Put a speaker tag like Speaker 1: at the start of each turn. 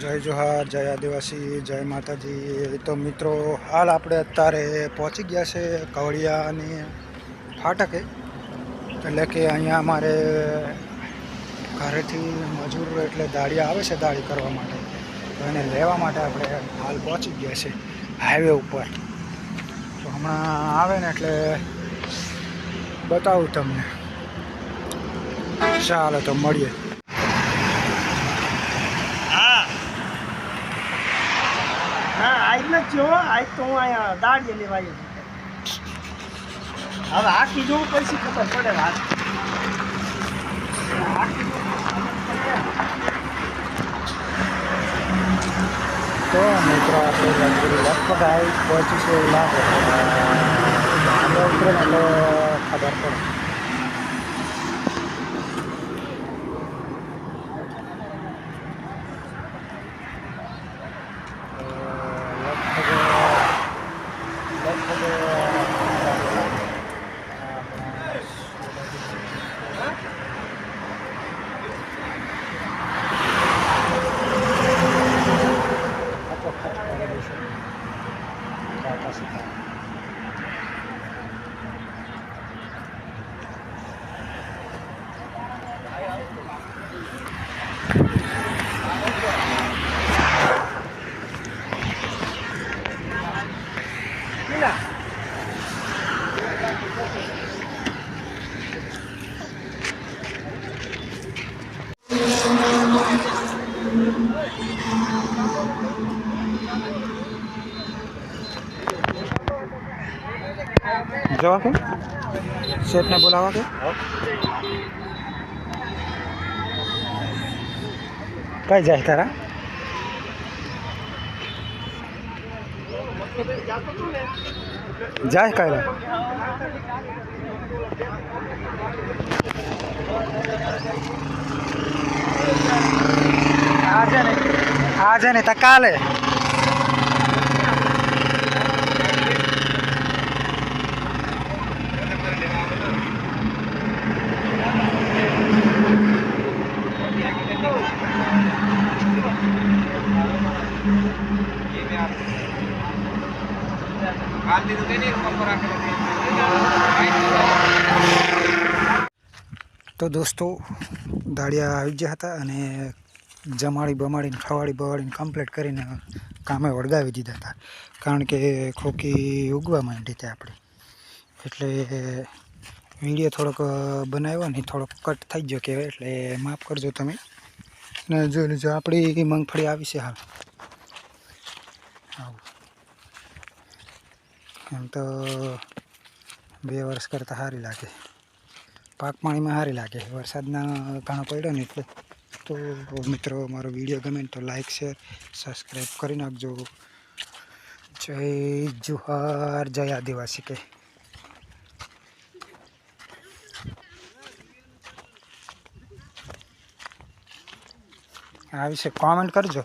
Speaker 1: જય જોહાર, જય આદિવાસી, જય માતાજી. તો મિત્રો, હાલ આપણે અત્યારે પહોંચી ગયા છે કવડિયાની ફાટકે. એટલે કે અહીંયા અમારે ઘરેથી મજૂર એટલે દાળિયા આવે છે દાળી કરવા માટે. તો એને લેવા માટે આપણે હાલ પહોંચી ગયા છે હાઈવે ઉપર. તો હમણાં આવે ને એટલે બતાવું તમને. ચાલો તો મળીએ.
Speaker 2: હા, આજ નથી જો આજ તો હું અહીંયા દાડીએ લેવા હવે આખી જોવું પછી ખબર પડે
Speaker 1: તો મિત્રો, આપણે લગભગ આવી પહોંચી છે એવું લાગે આગળ ઉતરે ને તો ખબર પડે. batas itu. Thank you.
Speaker 2: પીલા
Speaker 1: જવા કે શેઠને બોલાવા કે કઈ જાય તારા જાય કઈ આજે ને આજે ને તો કાલે તો દોસ્તો, દાળિયા આવી ગયા હતા અને જમાડી બમાડીને, ખવાડી બવાડીને કમ્પ્લીટ કરીને કામે વળગાવી દીધા હતા. કારણ કે ખોકી ઉગવા માંડી હતી આપણી. એટલે વીડિયો થોડોક બનાવ્યો ને, થોડોક કટ થઈ ગયો કહેવાય, એટલે માફ કરજો તમે. ને જો આપણી મગફળી આવી છે હાલ. એમ તો બે વર્ષ કરતાં સારી લાગે. પાક પાણીમાં સારી લાગે. વરસાદના ઘણો પડ્યો ને એટલે તો મિત્રો મારો વીડિયો ગમે ને તો લાઈક શેર સબસ્ક્રાઈબ કરી નાખજો. જય જુહાર, જય આદિવાસી કે. આવી છે કોમેન્ટ કરજો.